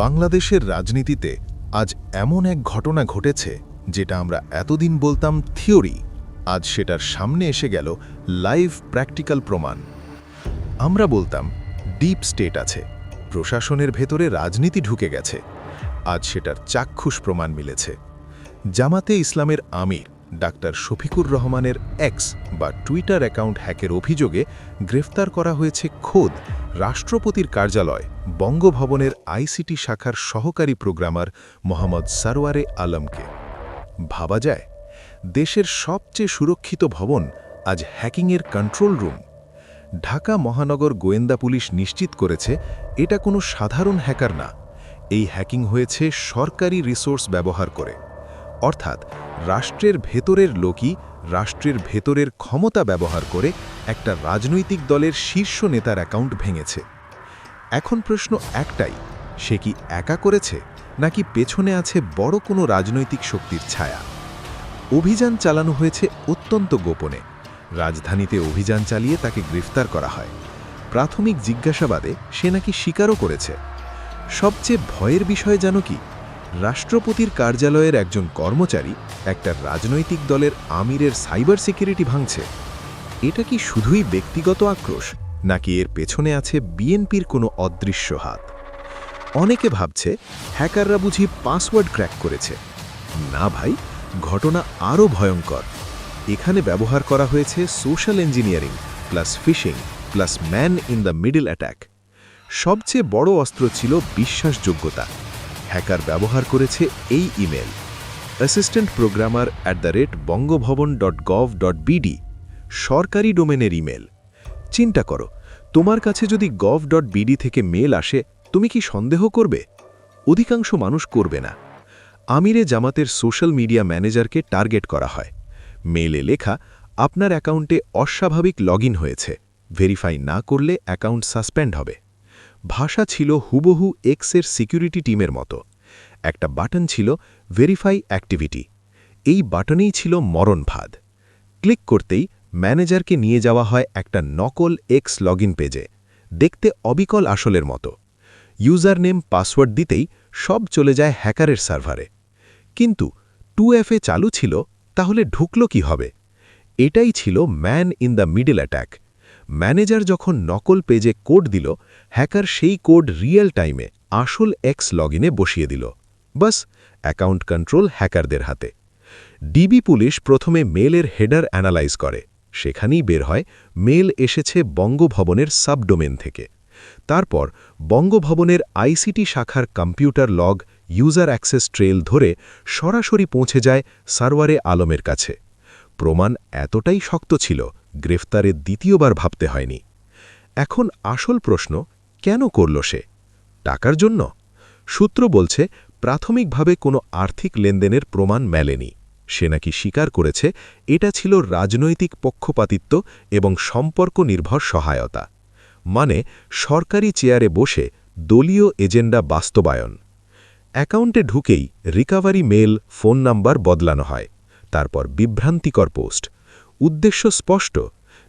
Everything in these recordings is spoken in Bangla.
বাংলাদেশের রাজনীতিতে আজ এমন এক ঘটনা ঘটেছে যেটা আমরা এতদিন বলতাম থিওরি, আজ সেটার সামনে এসে গেল লাইভ প্র্যাকটিক্যাল প্রমাণ। আমরা বলতাম, ডিপ স্টেট আছে, প্রশাসনের ভেতরে রাজনীতি ঢুকে গেছে, আজ সেটার চাক্ষুষ প্রমাণ মিলেছে। জামাতে ইসলামের আমির ডাক্তার শফিকুর রহমানের এক্স বা টুইটার অ্যাকাউন্ট হ্যাকের অভিযোগে গ্রেফতার করা হয়েছে খোদ রাষ্ট্রপতির কার্যালয়, বঙ্গভবনের আইসিটি শাখার সহকারী প্রোগ্রামার মোহাম্মদ সারোয়ারে আলমকে। ভাবা যায়, দেশের সবচেয়ে সুরক্ষিত ভবন আজ হ্যাকিংয়ের কন্ট্রোল রুম ঢাকা মহানগর গোয়েন্দা পুলিশ নিশ্চিত করেছে, এটা কোনো সাধারণ হ্যাকার না। এই হ্যাকিং হয়েছে সরকারি রিসোর্স ব্যবহার করে। অর্থাৎ রাষ্ট্রের ভেতরের লোকই রাষ্ট্রের ভেতরের ক্ষমতা ব্যবহার করে একটা রাজনৈতিক দলের শীর্ষ নেতার অ্যাকাউন্ট ভেঙেছে। এখন প্রশ্ন একটাই, সে কি একা করেছে, নাকি পেছনে আছে বড় কোনো রাজনৈতিক শক্তির ছায়া? অভিযান চালানো হয়েছে অত্যন্ত গোপনে। রাজধানীতে অভিযান চালিয়ে তাকে গ্রেফতার করা হয়। প্রাথমিক জিজ্ঞাসাবাদে সে নাকি স্বীকারও করেছে। সবচেয়ে ভয়ের বিষয় জানো কি রাষ্ট্রপতির কার্যালয়ের একজন কর্মচারী একটা রাজনৈতিক দলের আমিরের সাইবার সিকিউরিটি ভাঙছে। এটা কি শুধুই ব্যক্তিগত আক্রোশ, নাকি এর পেছনে আছে বিএনপির কোনো অদৃশ্য হাত? অনেকে ভাবছে হ্যাকাররা বুঝি পাসওয়ার্ড ক্র্যাক করেছে। না ভাই, ঘটনা আরও ভয়ঙ্কর। এখানে ব্যবহার করা হয়েছে social engineering, plus phishing, plus man in the middle attack সবচেয়ে বড় অস্ত্র ছিল বিশ্বাসযোগ্যতা। হ্যাকার ব্যবহার করেছে এই email. Assistant programmer at the rate Bangabhaban dot gov dot BD, সরকারি ডোমেনের ইমেল। চিন্তা করো, তোমার কাছে যদি গভ ডট বিডি থেকে মেল আসে, তুমি কি সন্দেহ করবে? অধিকাংশ মানুষ করবে না। আমিরে জামাতের সোশ্যাল মিডিয়া ম্যানেজারকে টার্গেট করা হয়। মেলে লেখা, আপনার অ্যাকাউন্টে অস্বাভাবিক লগ হয়েছে। ভেরিফাই না করলে অ্যাকাউন্ট সাসপেন্ড হবে। ভাষা ছিল হুবহু এক্সের সিকিউরিটি টিমের মতো। একটা বাটন ছিল ভেরিফাই অ্যাক্টিভিটি এই বাটনেই ছিল মরণ ফাঁদ। ক্লিক করতেই ম্যানেজারকে নিয়ে যাওয়া হয় একটা নকল এক্স লগ পেজে দেখতে অবিকল আসলের মতো। ইউজার নেম পাসওয়ার্ড দিতেই সব চলে যায় হ্যাকারের সার্ভারে। কিন্তু টু এফে চালু ছিল, তাহলে ঢুকল কি হবে এটাই ছিল man in the middle attack manager যখন নকল পেজে কোড দিল, হ্যাকার সেই কোড রিয়েল টাইমে আসল এক্স লগইনে বসিয়ে দিল। বাস, অ্যাকাউন্ট কন্ট্রোল হ্যাকারদের হাতে। ডিবি পুলিশ প্রথমে মেলের হেডার অ্যানালাইজ করে। সেখানেই বের হয়, মেল এসেছে বঙ্গভবনের সাবডোমেন থেকে। তারপর বঙ্গভবনের আইসিটি শাখার computer log, user access trail ধরে সরাসরি পৌঁছে যায় সারওয়ারে আলমের কাছে। প্রমাণ এতটাই শক্ত ছিল গ্রেফতারের দ্বিতীয়বার ভাবতে হয়নি। এখন আসল প্রশ্ন, কেন করল সে? টাকার জন্য? সূত্র বলছে, প্রাথমিকভাবে কোনো আর্থিক লেনদেনের প্রমাণ মেলেনি। সে নাকি স্বীকার করেছে, এটা ছিল রাজনৈতিক পক্ষপাতিত্ব এবং সম্পর্ক নির্ভর সহায়তা। মানে সরকারি চেয়ারে বসে দলীয় এজেন্ডা বাস্তবায়ন। অ্যাকাউন্টে ঢুকেই রিকাভারি মেল, ফোন নাম্বার বদলানো হয়। তারপর বিভ্রান্তিকর পোস্ট। উদ্দেশ্য স্পষ্ট।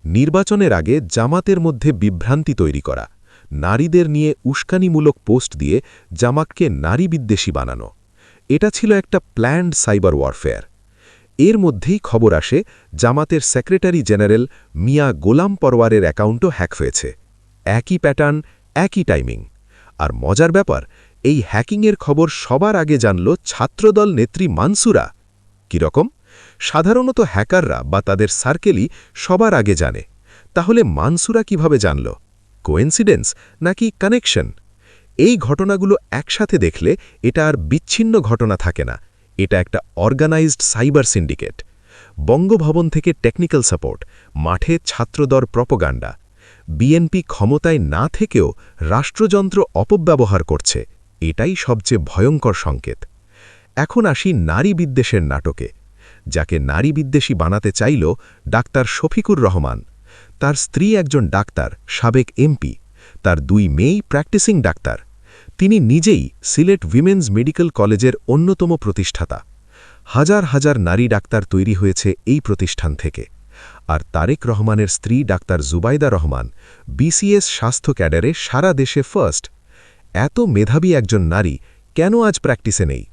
নির্বাচনের আগে জামাতের মধ্যে বিভ্রান্তি তৈরি করা, নারীদের নিয়ে উস্কানিমূলক পোস্ট দিয়ে জামাককে নারী বিদ্বেষী বানানো। এটা ছিল একটা প্ল্যান্ড সাইবার ওয়ারফেয়ার। এর মধ্যেই খবর আসে, জামাতের সেক্রেটারি জেনারেল মিয়া গোলাম পরওয়ারের অ্যাকাউন্টও হ্যাক হয়েছে। একই প্যাটার্ন, একই টাইমিং। আর মজার ব্যাপার, এই হ্যাকিংয়ের খবর সবার আগে জানল ছাত্রদল নেত্রী মানসুরা। কীরকম? সাধারণত হ্যাকাররা বা তাদের সার্কেলই সবার আগে জানে। তাহলে মানসুরা কীভাবে জানল? কোয়েন্সিডেন্স নাকি কানেকশন? এই ঘটনাগুলো একসাথে দেখলে এটা আর বিচ্ছিন্ন ঘটনা থাকে না। এটা একটা অর্গানাইজড সাইবার সিন্ডিকেট। বঙ্গভবন থেকে টেকনিক্যাল সাপোর্ট, মাঠে ছাত্রদর প্রপোগান্ডা। বিএনপি ক্ষমতায় না থেকেও রাষ্ট্রযন্ত্র অপব্যবহার করছে। এটাই সবচেয়ে ভয়ঙ্কর সংকেত। এখন আসি নারী বিদ্বেষের নাটকে। যাকে নারী বিদ্বেষী বানাতে চাইল ডাক্তার শফিকুর রহমান। তার স্ত্রী একজন ডাক্তার, সাবেক এমপি। তার দুই মেয়েই প্র্যাকটিসিং ডাক্তার। তিনি নিজেই সিলেট উইমেন্স মেডিকেল কলেজের অন্যতম প্রতিষ্ঠাতা। হাজার হাজার নারী ডাক্তার তৈরি হয়েছে এই প্রতিষ্ঠান থেকে। আর তারেক রহমানের স্ত্রী ডাক্তার জুবাইদা রহমান বিসিএস স্বাস্থ্য ক্যাডারে সারা দেশে ফার্স্ট। এত মেধাবী একজন নারী কেন আজ প্র্যাকটিসে নেই?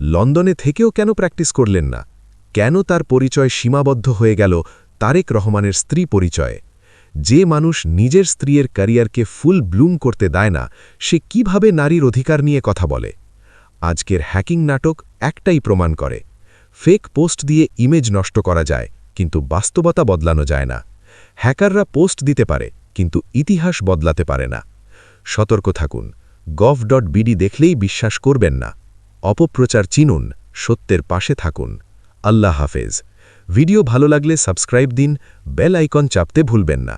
লন্ডনে থেকেও কেন প্র্যাকটিস করলেন না? কেন তার পরিচয় সীমাবদ্ধ হয়ে গেল তারেক রহমানের স্ত্রী পরিচয়ে? যে মানুষ নিজের স্ত্রীর ক্যারিয়ারকে ফুল ব্লুম করতে দেয় না, সে কীভাবে নারীর অধিকার নিয়ে কথা বলে? আজকের হ্যাকিং নাটক একটাই প্রমাণ করে। ফেক পোস্ট দিয়ে ইমেজ নষ্ট করা যায়, কিন্তু বাস্তবতা বদলানো যায় না। হ্যাকাররা পোস্ট দিতে পারে, কিন্তু ইতিহাস বদলাতে পারে না। সতর্ক থাকুন, গভ ডট বিডি দেখলেই বিশ্বাস করবেন না। অপপ্রচার চিনুন, সত্যের পাশে থাকুন। আল্লাহ হাফেজ। ভিডিও ভালো লাগলে সাবস্ক্রাইব দিন বেল আইকন চাপতে ভুলবেন না।